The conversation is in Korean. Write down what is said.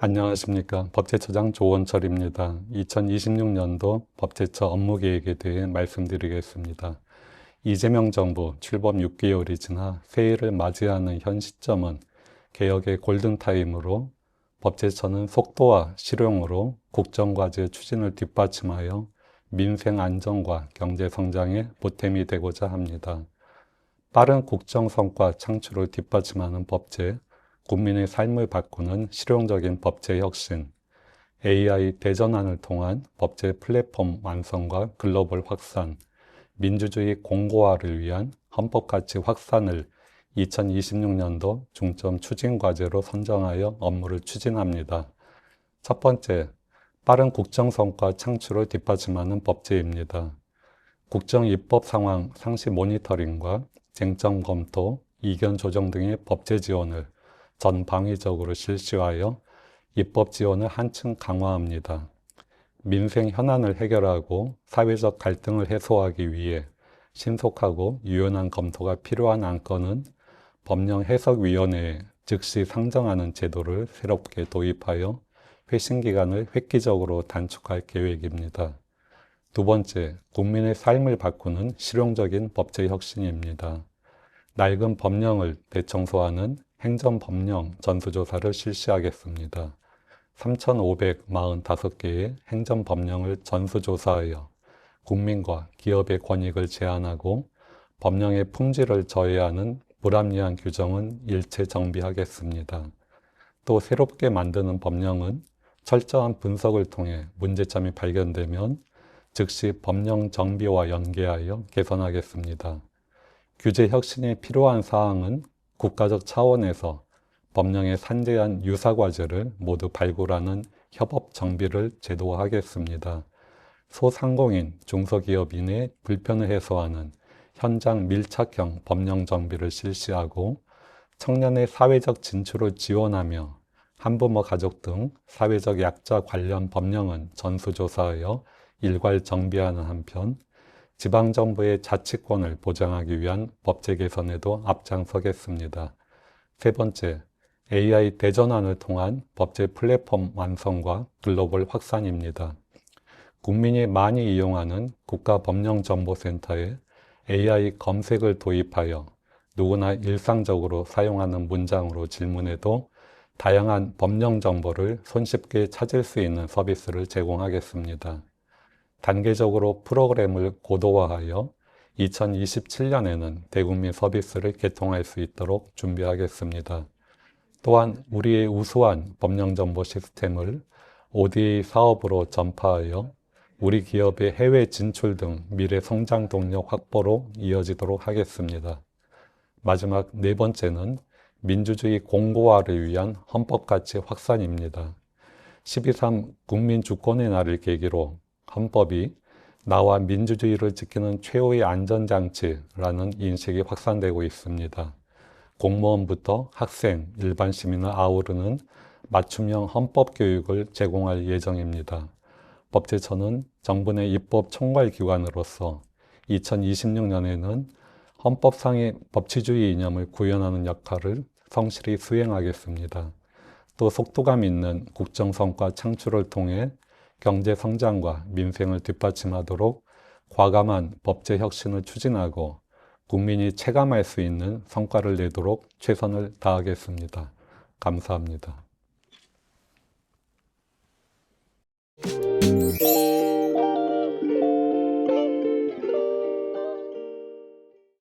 안녕하십니까. 법제처장 조원철입니다. 2026년도 법제처 업무 계획에 대해 말씀드리겠습니다. 이재명 정부 출범 6개월이 지나 새해를 맞이하는 현 시점은 개혁의 골든타임으로 법제처는 속도와 실용으로 국정과제 추진을 뒷받침하여 민생 안정과 경제 성장의 보탬이 되고자 합니다. 빠른 국정 성과 창출을 뒷받침하는 법제, 국민의 삶을 바꾸는 실용적인 법제 혁신, AI 대전환을 통한 법제 플랫폼 완성과 글로벌 확산, 민주주의 공고화를 위한 헌법 가치 확산을 2026년도 중점 추진 과제로 선정하여 업무를 추진합니다. 첫 번째, 빠른 국정 성과 창출을 뒷받침하는 법제입니다. 국정 입법 상황 상시 모니터링과 쟁점 검토, 이견 조정 등의 법제 지원을 전방위적으로 실시하여 입법 지원을 한층 강화합니다. 민생 현안을 해결하고 사회적 갈등을 해소하기 위해 신속하고 유연한 검토가 필요한 안건은 법령 해석위원회에 즉시 상정하는 제도를 새롭게 도입하여 회신 기간을 획기적으로 단축할 계획입니다. 두 번째, 국민의 삶을 바꾸는 실용적인 법제 혁신입니다. 낡은 법령을 대청소하는 행정법령 전수조사를 실시하겠습니다. 3,545개의 행정법령을 전수조사하여 국민과 기업의 권익을 제한하고 법령의 품질을 저해하는 불합리한 규정은 일체 정비하겠습니다. 또 새롭게 만드는 법령은 철저한 분석을 통해 문제점이 발견되면 즉시 법령 정비와 연계하여 개선하겠습니다. 규제 혁신이 필요한 사항은 국가적 차원에서 법령에 산재한 유사과제를 모두 발굴하는 협업 정비를 제도화하겠습니다. 소상공인, 중소기업인의 불편을 해소하는 현장 밀착형 법령 정비를 실시하고 청년의 사회적 진출을 지원하며 한부모 가족 등 사회적 약자 관련 법령은 전수조사하여 일괄 정비하는 한편 지방정부의 자치권을 보장하기 위한 법제 개선에도 앞장서겠습니다. 세 번째, AI 대전환을 통한 법제 플랫폼 완성과 글로벌 확산입니다. 국민이 많이 이용하는 국가법령정보센터에 AI 검색을 도입하여 누구나 일상적으로 사용하는 문장으로 질문해도 다양한 법령 정보를 손쉽게 찾을 수 있는 서비스를 제공하겠습니다. 단계적으로 프로그램을 고도화하여 2027년에는 대국민 서비스를 개통할 수 있도록 준비하겠습니다. 또한 우리의 우수한 법령 정보 시스템을 ODA 사업으로 전파하여 우리 기업의 해외 진출 등 미래 성장 동력 확보로 이어지도록 하겠습니다. 마지막 네 번째는 민주주의 공고화를 위한 헌법 가치 확산입니다. 12.3 국민 주권의 날을 계기로 헌법이 나와 민주주의를 지키는 최후의 안전장치라는 인식이 확산되고 있습니다. 공무원부터 학생, 일반 시민을 아우르는 맞춤형 헌법 교육을 제공할 예정입니다. 법제처는 정부 내 입법 총괄 기관으로서 2026년에는 헌법상의 법치주의 이념을 구현하는 역할을 성실히 수행하겠습니다. 또 속도감 있는 국정 성과 창출을 통해 경제 성장과 민생을 뒷받침하도록 과감한 법제 혁신을 추진하고 국민이 체감할 수 있는 성과를 내도록 최선을 다하겠습니다. 감사합니다.